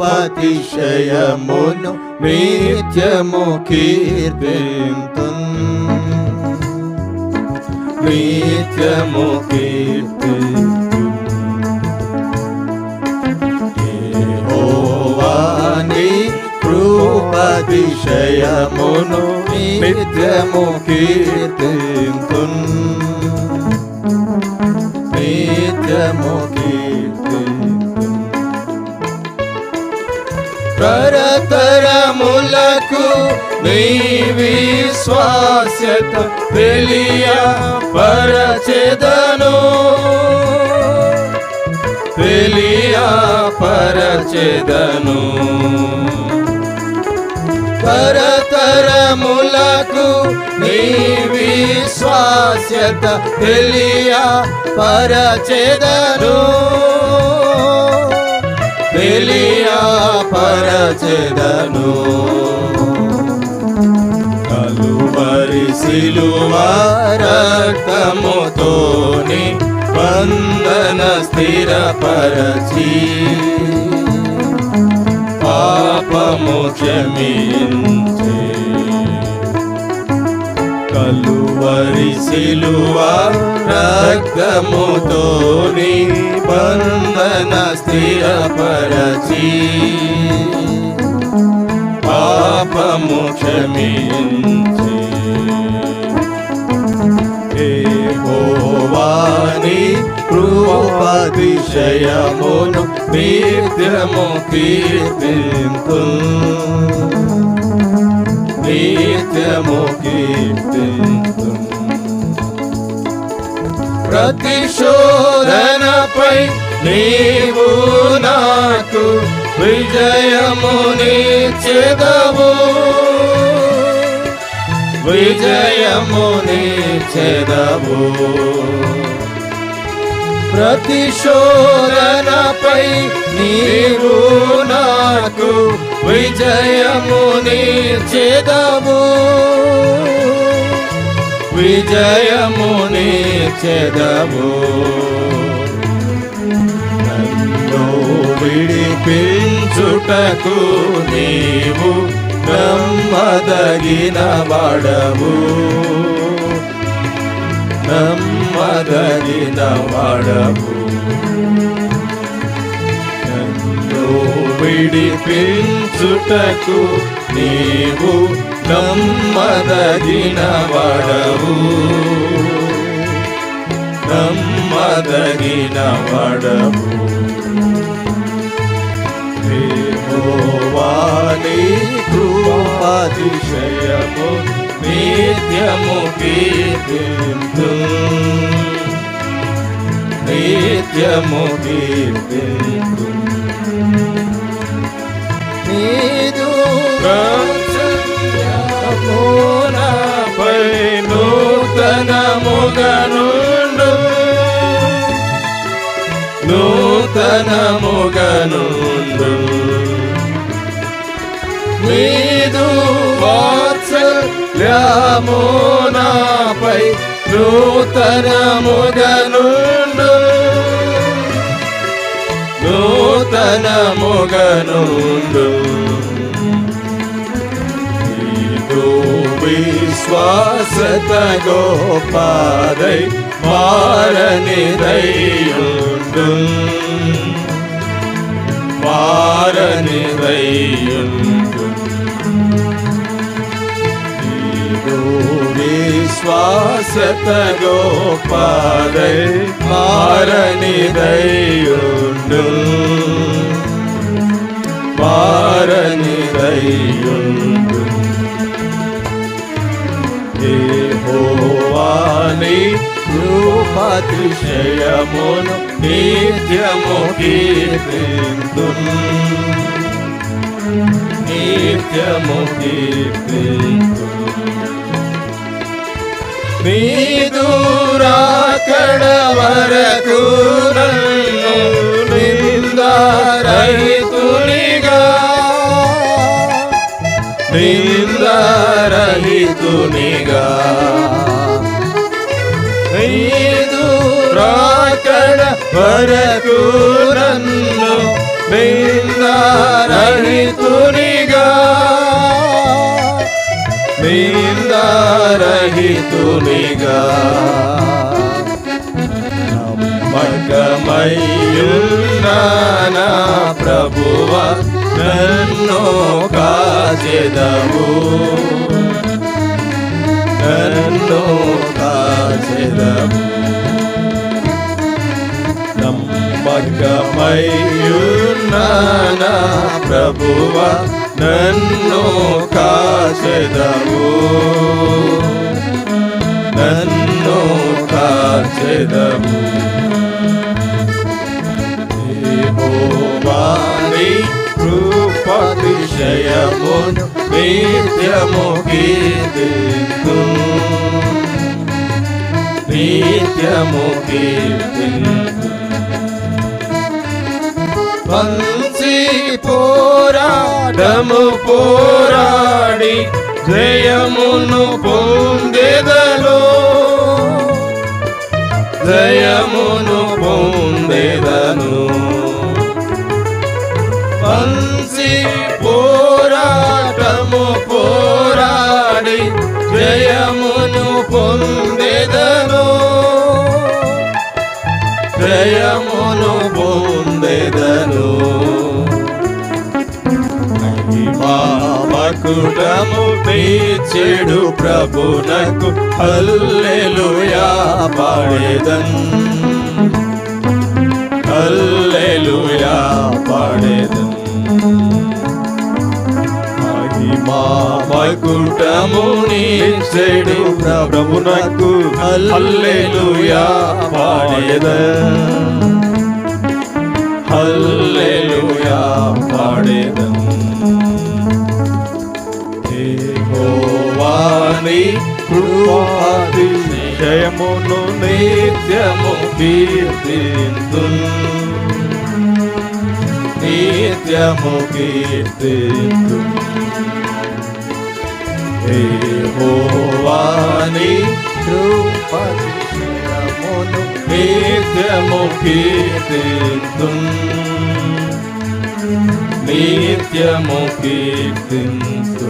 కృపాతిశయమును నిత్యము కీర్తింతు నిత్యము కీర్తింతు యెహోవాని నిత్యము కీర్తింతు నిత్యము కీర్తి తరతరములకు నీ విశ్వాస్యత తెలియ పరచెదను తెలియ పరచెదను తరతరములకు నీ విశ్వాస్యత తెలియ పరచెదను తెలియ పరచెదను. కలువరి సిలువ రక్తముతోని వందన స్థిరపరచి. పాపము క్షమించే కలువరి సిలువ రక్తముతోని బంధన స్థిరపరచి. పాపము క్షమించి. భోవాని రూపాతిశయమును నిత్యము కీర్తింపు. నిత్యము కీర్తింతు ప్రతిశోధనపై నీవు నాకు విజయముని చెదవు విజయము చెదవు ప్రతిశోధనపై నీవు నాకు విజయముని చెదవు విజయముని చెదవు నన్ను విడిపించుటకు నీవు నమ్మదగిన వాడవు. నమ్మదగిన వాడవు. విడిపించుటకు నీవు నమ్మదగిన వాడవు. నమ్మదగిన వాడవు. వాణి కృపాతిశయము నిత్యము కీర్తింతు నిత్యము కీర్తింతు ప్రాచుర్యమునపై నూతనముగనుండు. నూతనముగనుండు. మీదు వాత్సల్యమునాపై నూతనముగనుండు. నూతనముగనుండు. ശ്വാസതകോപാതൈ മാരനിതയുണ്ടും മാരനിതയുണ്ടും ശ്വാസതകോപാതൈ മാരനിതയുണ്ടും മാരനിതയുണ്ടും యెహోవాని కృపాతిశయమును నిత్యము కీర్తింతు నిత్యము కీర్తింతు నీదు రాకడ వరకు నన్ను నిందారహితునిగా నిందారహితునిగా నీదు రాకడ వరకు నన్ను నిందారహితునిగా నిందారహితునిగా నమ్మకమయ్యున్నా ప్రభువ నన్ను కాచెదవు. నన్ను కాచెదవు నమ్మకమయ్యున్నా ప్రభువ నన్ను కాచెదవు నన్ను కాచెదవు యెహోవాని కృపతిశయమును నిత్యము కీర్తింతు నిత్యము కీర్తింతు వంశీ పోరాడము పోరాడి జయమును పొందేదలో జయమును పొందెదను జయమును పొందెదను. జయమును పొందెదను. మకుటము తీర్చెడు ప్రభునకు హల్లెలుయా పాడేదన్. మకుటము నీచెడు ప్రభునకు హల్లెలూయా పాడేద. హల్లెలూయా పాడేద. పాడేదన్ యెహోవాని కృపాతిశయమును నిత్యము కీర్తిందు. నిత్యము కీర్తిందు. యెహోవాని కృపాతిశయమును నిత్యము కీర్తింతు. నిత్యము కీర్తింతు.